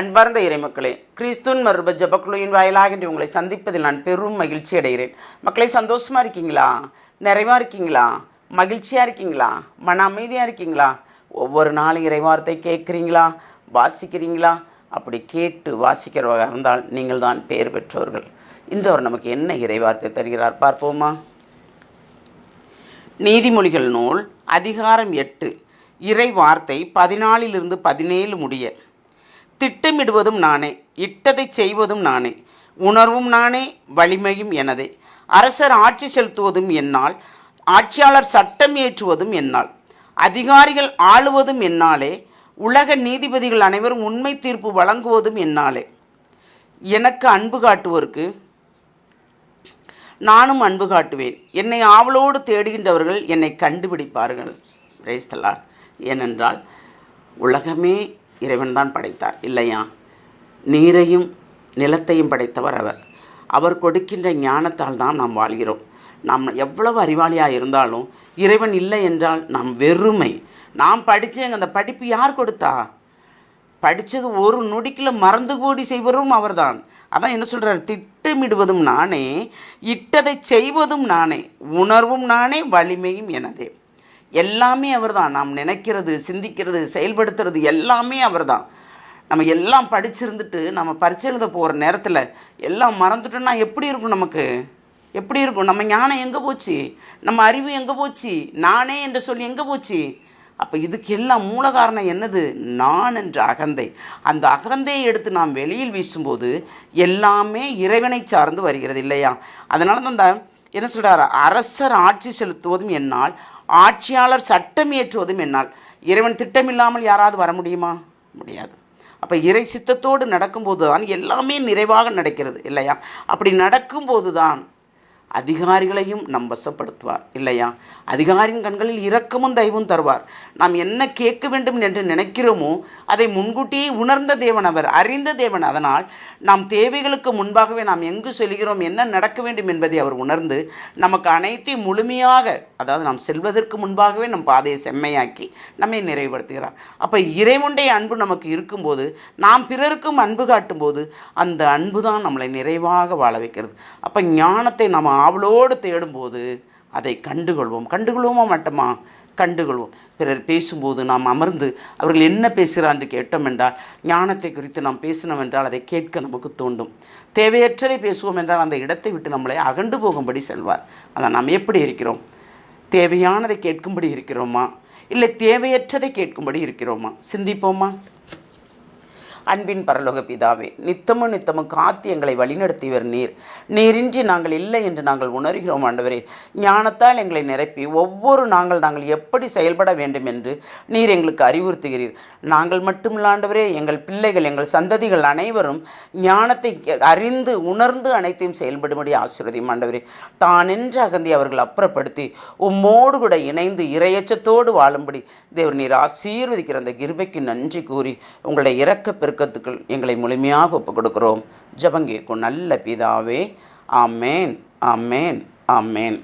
அன்பார்ந்த இறைமக்களே கிறிஸ்துவின் மறுப ஜபக்குழுவின் வாயிலாக இன்று உங்களை சந்திப்பதில் நான் பெரும் மகிழ்ச்சி அடைகிறேன். மக்களை சந்தோஷமாக இருக்கீங்களா? நிறைவாக இருக்கீங்களா? மகிழ்ச்சியாக இருக்கீங்களா? மன அமைதியாக இருக்கீங்களா? ஒவ்வொரு நாளும் இறைவார்த்தை கேட்குறீங்களா? வாசிக்கிறீங்களா? அப்படி கேட்டு வாசிக்கிறவராக இருந்தால் நீங்கள் தான் பெயர் பெற்றவர்கள் இன்று அவர் நமக்கு என்ன இறைவார்த்தை தருகிறார் பார்ப்போமா? நீதிமொழிகள் நூல் அதிகாரம் எட்டு இறை வார்த்தை பதினாலிலிருந்து பதினேழு முடிய திட்டமிடுவதும் நானே இட்டதை செய்வதும் நானே உணர்வும் நானே வலிமையும் எனதே. அரசர் ஆட்சி செலுத்துவதும் என்னால் ஆட்சியாளர் சட்டம் இயற்றுவதும் என்னால் அதிகாரிகள் ஆளுவதும் என்னாலே உலக நீதிபதிகள் அனைவரும் உண்மை தீர்ப்பு வழங்குவதும் என்னாலே. எனக்கு அன்பு காட்டுவோருக்கு நானும் அன்பு காட்டுவேன். என்னை ஆவலோடு தேடுகின்றவர்கள் என்னை கண்டுபிடிப்பார்கள். பிரேஸ்தலான் ஏனென்றால் உலகமே இறைவன்தான் படைத்தார் இல்லையா? நீரையும் நிலத்தையும் படைத்தவர் அவர். அவர் கொடுக்கின்ற ஞானத்தால் தான் நாம் வாழ்கிறோம். நாம் எவ்வளவு அறிவாளியாக இருந்தாலும் இறைவன் இல்லை என்றால் நாம் வெறுமை. நாம் படித்த அந்த படிப்பு யார் கொடுத்தா? படித்தது ஒரு நொடிக்கில் மறந்து கூடி செய்வரும் அவர்தான். அதான் என்ன சொல்கிறார் திட்டமிடுவதும் நானே இட்டதை செய்வதும் நானே உணர்வும் நானே வலிமையும் எனதே. எல்லாமே அவர்தான். நாம் நினைக்கிறது சிந்திக்கிறது செயல்படுத்துறது எல்லாமே அவர்தான். நம்ம எல்லாம் படிச்சிருந்துட்டு நம்ம பரீட்சை எழுத போகிற நேரத்தில் எல்லாம் மறந்துட்டோன்னா எப்படி இருக்கும் நமக்கு? எப்படி இருக்கும்? நம்ம ஞானம் எங்கே போச்சு? நம்ம அறிவு எங்கே போச்சு? நானே என்று சொல்லி எங்கே போச்சு? அப்போ இதுக்கு எல்லாம் மூல காரணம் என்னது? நான் என்ற அகந்தை. அந்த அகந்தையை எடுத்து நாம் வெளியில் வீசும்போது எல்லாமே இறைவனை சார்ந்து வருகிறது இல்லையா? அதனால தான் இந்த என்ன சொல்கிறார் அரசர் ஆட்சி செலுத்துவதும் என்னால் ஆட்சியாளர் சட்டம் இயற்றுவதும் என்னால். இறைவன் திட்டமில்லாமல் யாராவது வர முடியுமா? முடியாது. அப்போ இறை சித்தத்தோடு நடக்கும்போது தான் எல்லாமே நிறைவாக நடக்கிறது இல்லையா? அப்படி நடக்கும்போது தான் அதிகாரிகளையும் நம் வசப்படுத்துவார் இல்லையா? அதிகாரியின் கண்களில் இரக்கமும் தயவும் தருவார். நாம் என்ன கேட்க வேண்டும் என்று நினைக்கிறோமோ அதை முன்கூட்டியே உணர்ந்த தேவன் அவர் அறிந்த தேவன் அதனால் நாம் தேவைகளுக்கு முன்பாகவே நாம் எங்கு செல்கிறோம் என்ன நடக்க வேண்டும் என்பதை அவர் உணர்ந்து நமக்கு அனைத்தையும் முழுமையாக அதாவது நாம் செல்வதற்கு முன்பாகவே நம் பாதையை செம்மையாக்கி நம்மை நிறைவுபடுத்துகிறார். அப்போ இறைவனுடைய அன்பு நமக்கு இருக்கும்போது நாம் பிறருக்கும் அன்பு காட்டும்போது அந்த அன்பு தான் நம்மளை நிறைவாக வாழ வைக்கிறது. அப்போ ஞானத்தை நாம் ஆவலோடு தேடும்போது அதை கண்டுகொள்வோம். கண்டுகொள்வோமா மட்டுமா? கண்டுகொள்வோம். பிறர் பேசும்போது நாம் அமர்ந்து அவர்கள் என்ன பேசுகிறார் என்று கேட்டோம் என்றால் ஞானத்தை குறித்து நாம் பேசினோம் என்றால் அதை கேட்க நமக்கு தூண்டும் தேவையற்றதை பேசுவோம் என்றால் அந்த இடத்தை விட்டு நம்மளை அகண்டு போகும்படி செல்வார். அதை நாம் எப்படி இருக்கிறோம்? தேவையானதை கேட்கும்படி இருக்கிறோமா? இல்லை தேவையற்றதை கேட்கும்படி இருக்கிறோமா? சிந்திப்போமா? அன்பின் பரலோக பிதாவே நித்தமும் நித்தமும் காத்து எங்களை வழிநடத்திவர் நீர் நீரின்றி நாங்கள் இல்லை என்று நாங்கள் உணர்கிறோம் ஆண்டவரே. ஞானத்தால் எங்களை நிரப்பி ஒவ்வொரு நாங்கள் நாங்கள் எப்படி செயல்பட வேண்டும் என்று நீர் எங்களுக்கு அறிவுறுத்துகிறீர். நாங்கள் மட்டுமில்லாண்டவரே எங்கள் பிள்ளைகள் எங்கள் சந்ததிகள் அனைவரும் ஞானத்தை அறிந்து உணர்ந்து அனைத்தையும் செயல்படும்படி ஆசீர்வதியும் ஆண்டவரே. தான் என்று அகந்தி அவர்கள் அப்புறப்படுத்தி உம்மோடு கூட இணைந்து இரையச்சத்தோடு வாழும்படி தேவர் நீர் ஆசீர்வதிக்கிற அந்த கிருபைக்கு நன்றி கூறி உங்களுடைய இறக்க பெருக்கத்துக்கள் எங்களை முழுமையாக ஒப்புக் கொடுக்கிறோம் ஜபங்கேக்கும் நல்ல பிதாவே. ஆமேன். ஆமேன். ஆமேன்.